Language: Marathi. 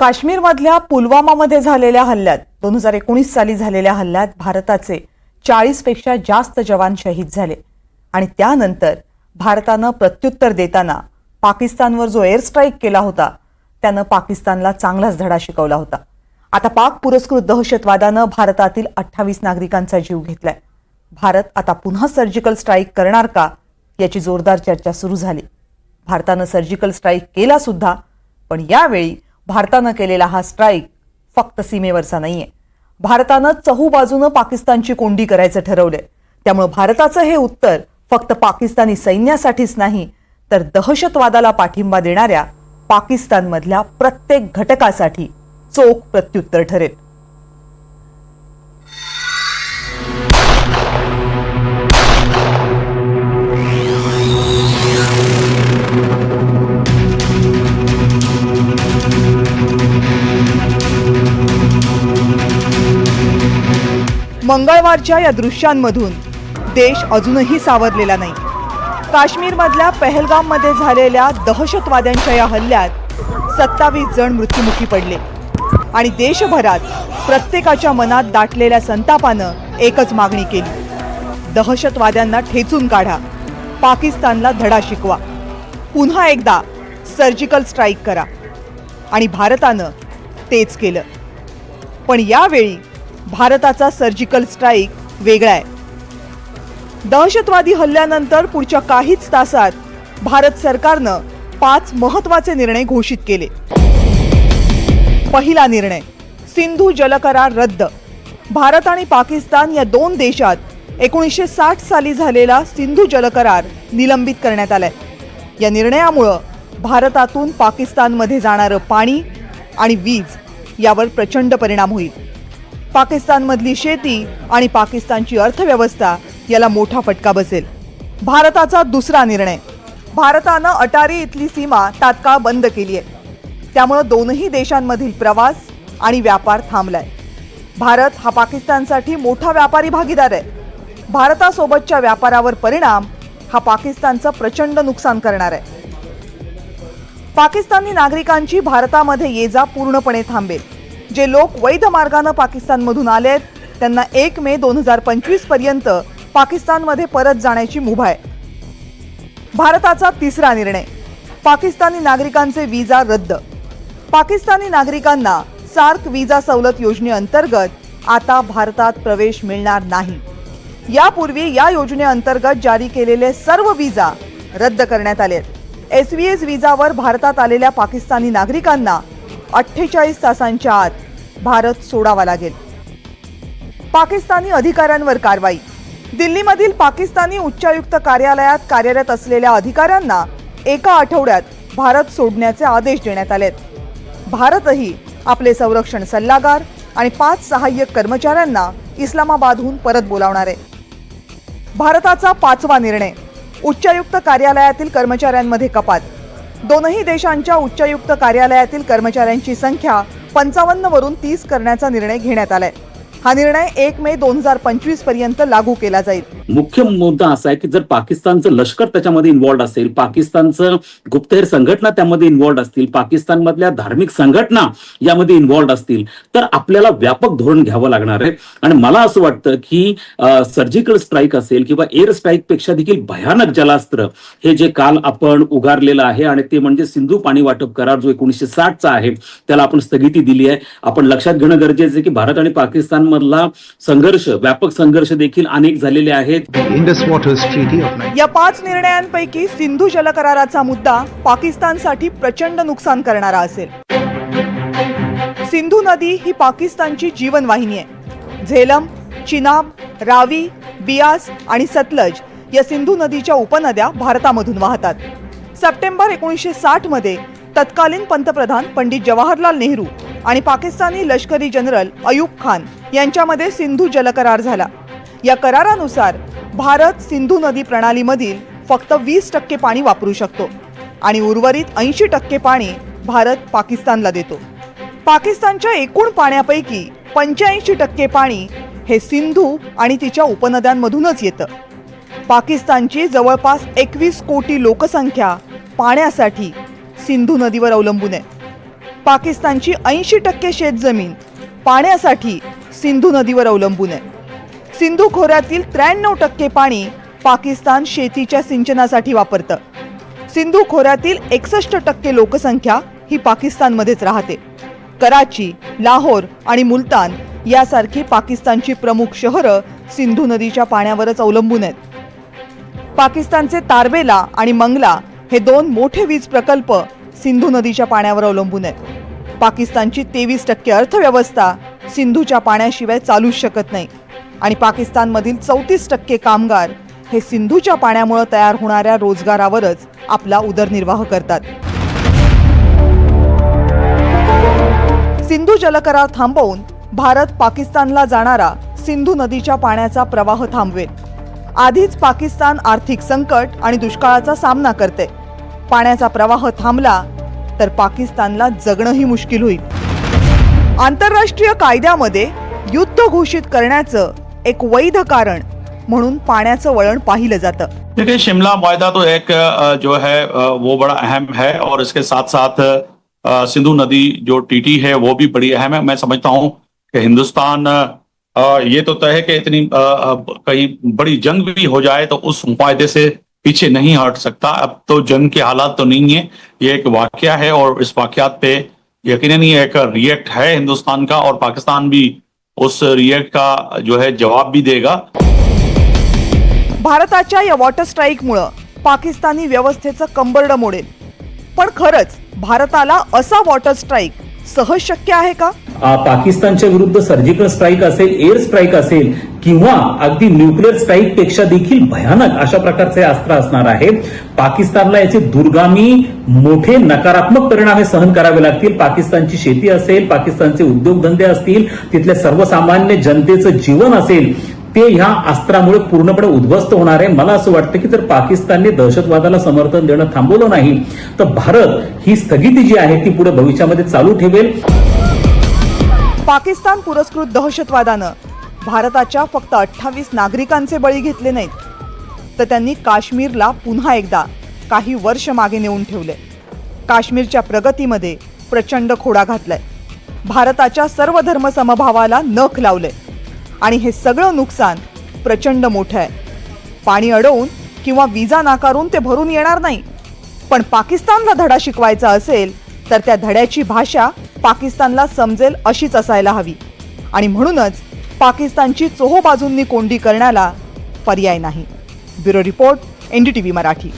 काश्मीरमधल्या पुलवामामध्ये झालेल्या हल्ल्यात दोन हजार एकोणीस साली झालेल्या हल्ल्यात भारताचे चाळीसपेक्षा जास्त जवान शहीद झाले. आणि त्यानंतर भारतानं प्रत्युत्तर देताना पाकिस्तानवर जो एअर स्ट्राईक केला होता त्यानं पाकिस्तानला चांगलाच धडा शिकवला होता. आता पाक पुरस्कृत दहशतवादानं भारतातील अठ्ठावीस नागरिकांचा जीव घेतलाय. भारत आता पुन्हा सर्जिकल स्ट्राईक करणार का याची जोरदार चर्चा सुरू झाली. भारतानं सर्जिकल स्ट्राईक केला सुद्धा पण यावेळी भारतानं केलेला हा स्ट्राईक फक्त सीमेवरचा नाहीये. भारतानं चहूबाजूनं पाकिस्तानची कोंडी करायचं ठरवलंय. त्यामुळे भारताचं हे उत्तर फक्त पाकिस्तानी सैन्यासाठीच नाही तर दहशतवादाला पाठिंबा देणाऱ्या पाकिस्तानमधल्या प्रत्येक घटकासाठी चोख प्रत्युत्तर ठरेल. मंगळवारच्या या दृश्यांमधून देश अजूनही सावरलेला नाही. काश्मीरमधल्या पहलगाममध्ये झालेल्या दहशतवाद्यांच्या या हल्ल्यात सत्तावीस जण मृत्युमुखी पडले आणि देशभरात प्रत्येकाच्या मनात दाटलेल्या संतापानं एकच मागणी केली. दहशतवाद्यांना ठेचून काढा. पाकिस्तानला धडा शिकवा. पुन्हा एकदा सर्जिकल स्ट्राईक करा. आणि भारतानं तेच केलं. पण यावेळी भारताचा सर्जिकल स्ट्राईक वेगळा आहे. दहशतवादी हल्ल्यानंतर पुढच्या काहीच तासात भारत सरकारनं पाच महत्त्वाचे निर्णय घोषित केले. पहिला निर्णय सिंधू जलकरार रद्द. भारत आणि पाकिस्तान या दोन देशात एकोणीसशे साठ साली झालेला सिंधू जलकरार निलंबित करण्यात आलाय. या निर्णयामुळं भारतातून पाकिस्तानमध्ये जाणारं पाणी आणि वीज यावर प्रचंड परिणाम होईल. पाकिस्तानमधली शेती आणि पाकिस्तानची अर्थव्यवस्था याला मोठा फटका बसेल. भारताचा दुसरा निर्णय. भारतानं अटारी इथली सीमा तात्काळ बंद केली आहे. त्यामुळं दोनही देशांमधील प्रवास आणि व्यापार थांबलाय. भारत हा पाकिस्तानसाठी मोठा व्यापारी भागीदार आहे. भारतासोबतच्या व्यापारावर परिणाम हा पाकिस्तानचं प्रचंड नुकसान करणार आहे. पाकिस्तानी नागरिकांची भारतामध्ये ये जा पूर्णपणे थांबेल. जे लोक वैध मार्गानं पाकिस्तानमधून आले आहेत त्यांना एक मे दोन हजार पंचवीसपर्यंत पाकिस्तानमध्ये परत जाण्याची मुभा आहे. भारताचा तिसरा निर्णय. पाकिस्तानी नागरिकांचे विजा रद्द. पाकिस्तानी नागरिकांना सार्क विजा सवलत योजनेअंतर्गत आता भारतात प्रवेश मिळणार नाही. यापूर्वी या योजनेअंतर्गत जारी केलेले सर्व विजा रद्द करण्यात आले आहेत. एस व्ही एस विजावर भारतात आलेल्या पाकिस्तानी नागरिकांना अठ्ठेचाळीस तासांच्या आत भारत सोडावा लागेल. पाकिस्तानी अधिकाऱ्यांवर कारवाई. दिल्लीमधील पाकिस्तानी उच्चायुक्त कार्यालयात कार्यरत असलेल्या अधिकाऱ्यांना एका आठवड्यात भारत सोडण्याचे आदेश देण्यात आलेत. भारतही आपले संरक्षण सल्लागार आणि पाच सहाय्यक कर्मचाऱ्यांना इस्लामाबादहून परत बोलावणार आहे. भारताचा पाचवा निर्णय. उच्चायुक्त कार्यालयातील कर्मचाऱ्यांमध्ये कपात. दोनही देशांच्या उच्चायुक्त कार्यालयातील कर्मचाऱ्यांची संख्या पंचावन्न वरून तीस करण्याचा निर्णय घेण्यात आलाय. हा निर्णय एक मे दोन हजार पंचवीसपर्यंत लागू केला जाईल. मुख्य मुद्दा असा आहे की जर पाकिस्तानचं लष्कर त्याच्यामध्ये इन्व्हॉल्ड असेल पाकिस्तानचं गुप्तहेर संघटना त्यामध्ये इन्व्हॉल्ड असतील पाकिस्तानमधल्या धार्मिक संघटना यामध्ये इन्व्हॉल्ड असतील तर आपल्याला व्यापक धोरण घ्यावं लागणार आहे. आणि मला असं वाटतं की सर्जिकल स्ट्राईक असेल किंवा एअर स्ट्राईकपेक्षा देखील भयानक जलास्त्र हे जे काल आपण उगारलेलं आहे आणि ते म्हणजे सिंधू पाणी वाटप करार जो एकोणीसशे साठचा आहे त्याला आपण स्थगिती दिली आहे. आपण लक्षात घेणं गरजेचं आहे की भारत आणि पाकिस्तान मधला संघर्ष व्यापक संघर्ष देखील अनेक झालेले आहेत. Indus Waters Treaty of 19 या पाच निर्णयांपैकी सिंधू जलकराराचा मुद्दा पाकिस्तानसाठी प्रचंड नुकसान करणारा असेल. सिंधू नदी ही पाकिस्तानची जीवनवाहिनी आहे. झेलम चिनाब रावी बियास आणि सतलज या सिंधू नदीच्या उपनद्या भारतामधून वाहतात. सप्टेंबर एकोणीसशे साठमध्ये तत्कालीन पंतप्रधान पंडित जवाहरलाल नेहरू आणि पाकिस्तानी लष्करी जनरल अयूब खान यांच्यामध्ये सिंधू जलकरार झाला. या करारानुसार भारत सिंधू नदी प्रणालीमधील फक्त वीस टक्के पाणी वापरू शकतो आणि उर्वरित ऐंशी टक्के पाणी भारत पाकिस्तानला देतो. पाकिस्तानच्या एकूण पाण्यापैकी पंच्याऐंशी टक्के पाणी हे सिंधू आणि तिच्या उपनद्यांमधूनच येतं. पाकिस्तानची जवळपास एकवीस कोटी लोकसंख्या पाण्यासाठी सिंधू नदीवर अवलंबून आहे. पाकिस्तानची ऐंशी टक्के शेतजमीन पाण्यासाठी सिंधू नदीवर अवलंबून आहे. सिंधू खोऱ्यातील त्र्याण्णव टक्के पाणी पाकिस्तान शेतीच्या सिंचनासाठी वापरतं. सिंधू खोऱ्यातील एकसष्ट टक्के लोकसंख्या ही पाकिस्तानमध्येच राहते. कराची लाहोर आणि मुलतान यासारखी पाकिस्तानची प्रमुख शहरं सिंधू नदीच्या पाण्यावरच अवलंबून आहेत. पाकिस्तानचे तारबेला आणि मंगला हे दोन मोठे वीज प्रकल्प सिंधू नदीच्या पाण्यावर अवलंबून आहेत. पाकिस्तानची तेवीस टक्के अर्थव्यवस्था सिंधूच्या पाण्याशिवाय चालूच शकत नाही. आणि पाकिस्तानमधील चौतीस टक्के कामगार हे सिंधूच्या पाण्यामुळे तयार होणाऱ्या रोजगारावरच आपला उदरनिर्वाह करतात. सिंधू जलकरार थांबवून भारत पाकिस्तानला जाणारा सिंधू नदीच्या पाण्याचा प्रवाह थांबवेल. आधीच पाकिस्तान आर्थिक संकट आणि दुष्काळाचा सामना करते पाण्याचा प्रवाह थांबला तर पाकिस्तानला जगणंही मुश्किल होईल. आंतरराष्ट्रीय कायद्यामध्ये युद्ध घोषित करण्याचं एक वैध कारण म्हणून पाण्याचं वळण पाहिलं जातं. देखिए शिमला मायदा तो एक जो है वो बड़ा अहम है और इसके साथ साथ सिंधु नदी जो टीटी है वो भी बड़ी अहम है। मैं समझता हूँ कि हिंदुस्तान ये तो तय है कि इतनी कहीं बड़ी जंग भी हो जाए तो उस मायदे से पीछे नहीं हट सकता। अब तो जंग के हालात तो नहीं है। ये एक वाक्य है और इस वाक्यात पे यकीनन ही एक रिएक्ट है हिंदुस्तान का और पाकिस्तान भी उस रिएक्ट का जो है जवाब भी देगा। भारताच्या या वॉटर स्ट्राईकमुळं पाकिस्तानी व्यवस्थेचं कंबरडं मोडेल. पण खरंच भारताला असा वॉटर स्ट्राईक सहज शक्य आहे का? आ, पाकिस्तानच्या विरुद्ध सर्जिकल स्ट्राईक असेल एअर स्ट्राईक असेल किंवा अगदी न्यूक्लिअर स्ट्राईकपेक्षा देखील भयानक अशा प्रकारचे अस्त्र असणार आहे. पाकिस्तानला याचे दुर्गामी मोठे नकारात्मक परिणाम हे सहन करावे लागतील. पाकिस्तानची शेती असेल पाकिस्तानचे उद्योगधंदे असतील तिथल्या सर्वसामान्य जनतेचं जीवन असेल ते ह्या अस्त्रामुळे पूर्णपणे उद्ध्वस्त होणार आहे. मला असं वाटतं की जर पाकिस्तानने दहशतवादाला समर्थन देणं थांबवलं नाही तर भारत ही स्थगिती जी आहे ती पुढे भविष्यामध्ये चालू ठेवेल. पाकिस्तान पुरस्कृत दहशतवादानं भारताच्या फक्त अठ्ठावीस नागरिकांचे बळी घेतले नाहीत. तर त्यांनी काश्मीरला पुन्हा एकदा काही वर्ष मागे नेऊन ठेवले काश्मीरच्या प्रगतीमध्ये प्रचंड खोडा घातलाय. भारताच्या सर्व धर्मसमभावाला नख लावले आणि हे सगळं नुकसान प्रचंड मोठं आहे. पाणी अडवून किंवा विजा नाकारून ते भरून येणार नाही. पण पाकिस्तानला धडा शिकवायचा असेल तर त्या धड्याची भाषा पाकिस्तानला समजेल अशीच असायला हवी. आणि म्हणूनच पाकिस्तानची चोहो बाजूंनी कोंडी करण्याला पर्याय नाही. Bureau report NDTV Marathi.